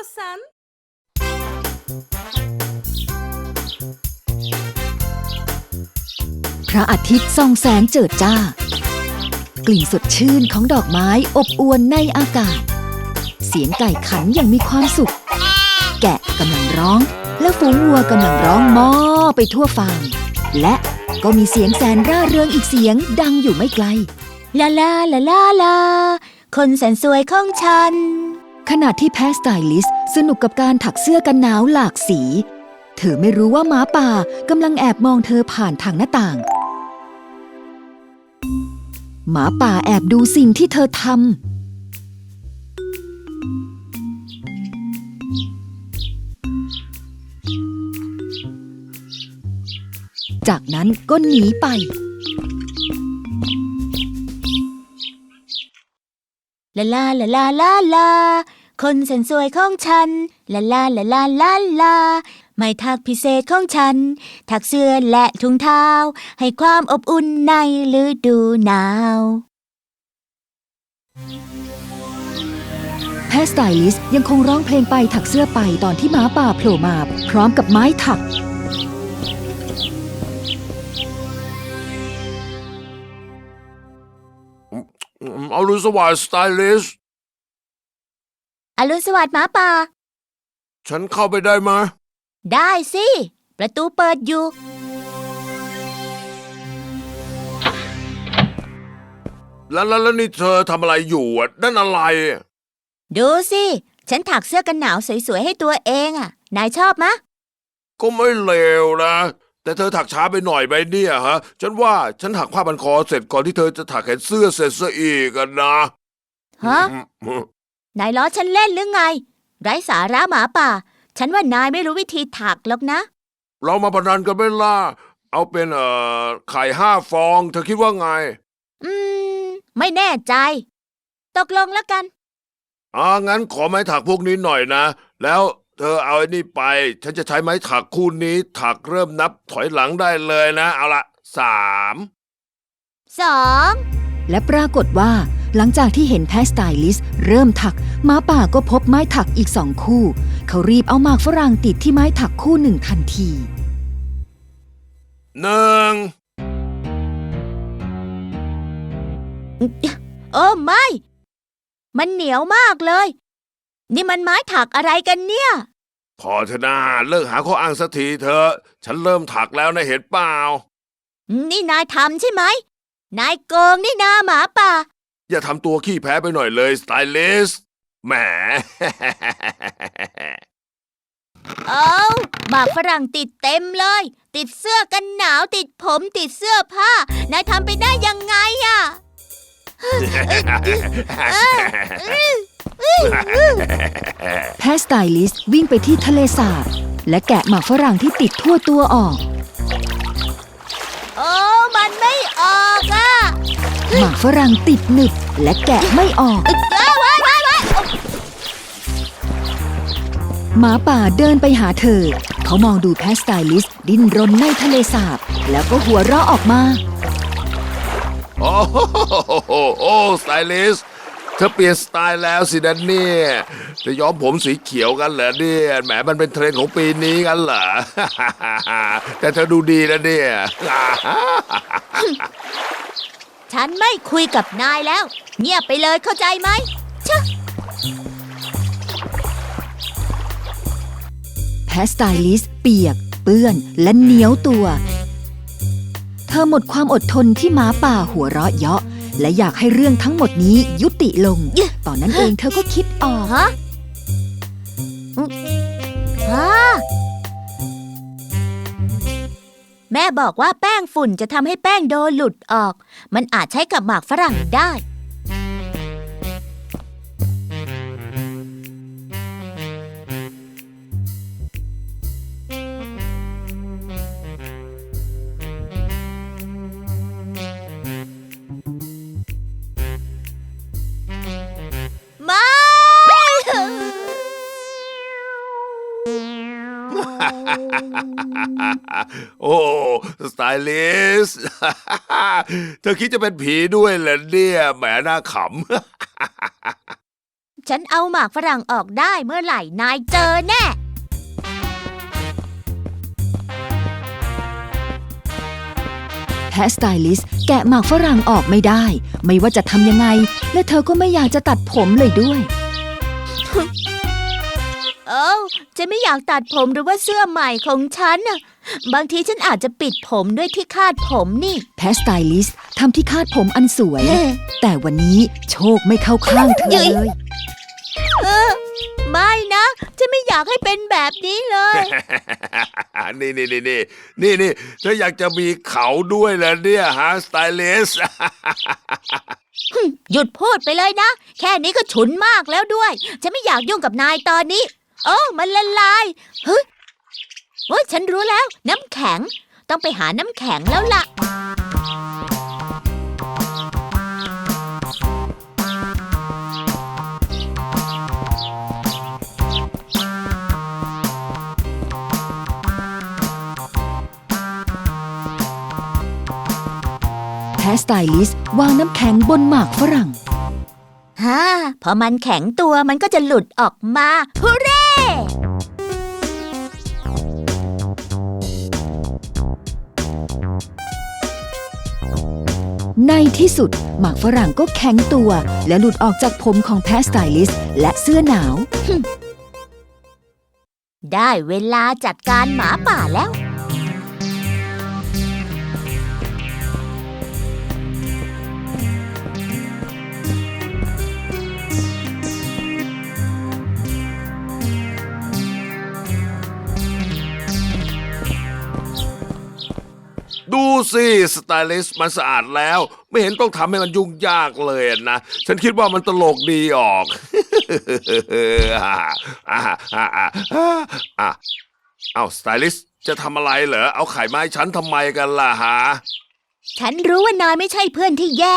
istiyorsan. พระอาทิตย์ส่องแสงเจิดจ้า กลิ่นสดชื่นของดอกไม้อบอวนในอากาศ เสียงไก่ขันอย่างมีความสุข แกะกำลังร้อง และฝูงวัวกำลังร้องมอไปทั่วฟาร์มและก็มีเสียงแสนร่าเริงอีกเสียงดังอยู่ไม่ไกล ลาลาลาลาลา คนแสนสวยของฉัน ขณะที่แพสไตลิสสนุกกับการถักเสื้อกันหนาวหลากสี เธอไม่รู้ว่าหมาป่ากำลังแอบมองเธอผ่านทางหน้าต่าง หมาป่าแอบดูสิ่งที่เธอทำ จากนั้นก็หนีไป ลาลาลาลาลาลา คนแสนสวยของฉันลาลาลาลาลาลาไม่ถักพิเศษของฉันถักเสื้อและถุงเท้า ให้ความอบอุ่นในฤดูหนาวแพสไตลิสต์ยังคงร้องเพลงไปถักเสื้อไปตอนที่หมาป่าโผล่มา พร้อมกับไม้ถัก เอาลุยสวัสดิ์สไตลิสต์ อรุณสวัสดิ์หมาป่า ฉันเข้าไปได้ไหมได้สิ ประตูเปิดอยู่ แล้วแล้วแล้วนี่เธอทำอะไรอยู่อะนั่นอะไรดูสิ ฉันถักเสื้อกันหนาวสวยๆให้ตัวเองอะ นายชอบมะ ก็ไม่เลวนะ แต่เธอถักช้าไปหน่อยไปเนี่ยฮะ ฉันว่าฉันถักผ้าพันคอเสร็จก่อนที่เธอจะถักแขนเสื้อเสร็จซะอีกอะนะฮะ นายล้อฉันเล่นหรือไง ไร้สาระหมาป่า ฉันว่านายไม่รู้วิธีถักหรอกนะ เรามาพนันกันไหมล่ะ เอาเป็นเอ่อไข่ห้าฟอง เธอคิดว่าไง อืม ไม่แน่ใจ ตกลงแล้วกัน อ่างั้นขอไม้ถักพวกนี้หน่อยนะ แล้วเธอเอาไอ้นี่ไป ฉันจะใช้ไม้ถักคู่นี้ ถักเริ่มนับถอยหลังได้เลยนะ เอาละสาม สอง และปรากฏว่า หลังจากที่เห็นแพสไตลิสต์เริ่มถักหมาป่าก็พบไม้ถักอีกสองคู่ เขารีบเอาหมากฝรั่งติดที่ไม้ถักคู่หนึ่งทันทีหนึ่งโอ้ไม่ มันเหนียวมากเลย นี่มันไม้ถักอะไรกันเนี่ย พอเถอะนาเลิกหาข้ออ้างสักทีเถอะ ฉันเริ่มถักแล้วนะเห็นเปล่า นี่นายทำใช่ไหม นายโกงนี่นาหมาป่า อย่าทำตัวขี้แพ้ไปหน่อยเลยสไตลิสต์แหม เอาหมากฝรั่งติดเต็มเลย ติดเสื้อกันหนาวติดผมติดเสื้อผ้า นายทำไปได้ยังไงอะ แพสไตลิสต์วิ่งไปที่ทะเลสาบ และแกะหมากฝรั่งที่ติดทั่วตัวออก โอ้ หมากฝรั่งติดหนึบและแกะไม่ออก ว้ายว้ายว้ายว้ายหมาป่าเดินไปหาเธอ เขามองดูแพสไตลิสต์ดิ้นรนในทะเลสาบ แล้วก็หัวเราะออกมา โอ้โหโอ้สไตลิสต์เธอเปลี่ยนสไตล์แล้วสินะเนี่ยจะย้อมผมสีเขียวกันเหรอเนี่ยแหมมันเป็นเทรนด์ของปีนี้กันเหรอ แต่เธอดูดีนะเนี่ย ฉันไม่คุยกับนายแล้ว เงียบไปเลยเข้าใจไหมชะแพสไตลิสต์เปียก เปื้อนและเหนียวตัว เธอหมดความอดทนที่หม้าป่าหัวเราะเยาะ และอยากให้เรื่องทั้งหมดนี้ยุติลง ตอนนั้นเองเธอก็คิดออกฮะอืมฮะ แม่บอกว่าแป้งฝุ่นจะทำให้แป้งโดหลุดออก มันอาจใช้กับหมากฝรั่งได้ โอ้สไตลิสต์เธอคิดจะเป็นผีด้วยเหรอเนี่ยแหมน่าขำฉันเอาหมากฝรั่งออกได้เมื่อไหร่นายเจอแน่แฮร์สไตลิสต์แกะหมากฝรั่งออกไม่ได้ ไม่ว่าจะทำยังไง และเธอก็ไม่อยากจะตัดผมเลยด้วย เอ้าฉันไม่อยากตัดผมหรือว่าเสื้อใหม่ของฉันน่ะ บางทีฉันอาจจะปิดผมด้วยที่คาดผมนี่ แพสไตลิสต์ทำที่คาดผมอันสวยแต่วันนี้โชคไม่เข้าข้างเธอเลยไม่นะ ฉันไม่อยากให้เป็นแบบนี้เลย นี่นี่นี่นี่นี่นี่เธออยากจะมีเขาด้วยเหรอเนี่ยฮะสไตลิส หยุดพูดไปเลยนะ แค่นี้ก็ฉุนมากแล้วด้วย ฉันไม่อยากยุ่งกับนายตอนนี้ โอ้ มันละลายเฮ้ยโอ้ยฉันรู้แล้ว น้ำแข็ง ต้องไปหาน้ำแข็งแล้วล่ะ แพสไตลิสต์วางน้ำแข็งบนหมากฝรั่ง ฮ่า พอมันแข็งตัวมันก็จะหลุดออกมาฮูเร่ ในที่สุด หมากฝรั่งก็แข็งตัว และหลุดออกจากผมของแพสไตลิส และเสื้อหนาว ได้เวลาจัดการหมาป่าแล้ว ดูสิสไตลิสต์มันสะอาดแล้ว ไม่เห็นต้องทำให้มันยุ่งยากเลยนะ ฉันคิดว่ามันตลกดีออกอ่าอ่าอ่าอ่าอ่าเอาสไตลิสต์จะทำอะไรเหรอ เอาไข่ไมาให้ฉันทำไมกันล่ะฮะ ฉันรู้ว่านายไม่ใช่เพื่อนที่แย่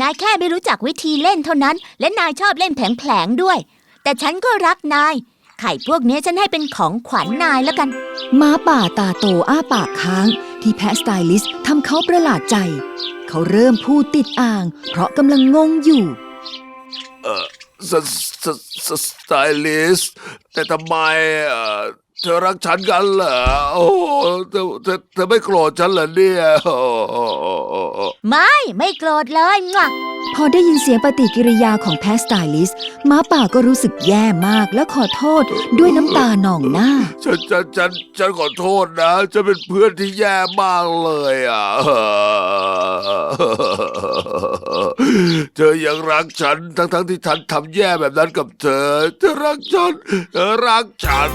นายแค่ไม่รู้จักวิธีเล่นเท่านั้น และนายชอบเล่นแผลงๆด้วย แต่ฉันก็รักนาย ไข่พวกนี้ฉันให้เป็นของขวัญนายแล้วกันหมาป่าตาโตอ้าปากค้าง ที่แพสไตลิสต์ทำเขาประหลาดใจ เขาเริ่มพูดติดอ่าง เพราะกำลังงงอยู่ เออสสสสไตลิสต์แต่ทำไมเออเธอรักฉันกันเหรอโอ้เธอเธอเธอไม่โกรธฉันเหรอเนี่ยโอ้โอ้โอ้โอ้โอ้ไม่ ไม่โกรธเลยงะ พอได้ยินเสียงปฏิกิริยาของแพสไตลิสต์หมาป่าก็รู้สึกแย่มากและขอโทษด้วยน้ำตาหนองหน้า ฉันฉันฉันฉันขอโทษนะฉันเป็นเพื่อนที่แย่มากเลยอะ เธอยังรักฉันทั้งทั้งที่ฉันทำแย่แบบนั้นกับเธอ เธอรักฉันเธอรักฉัน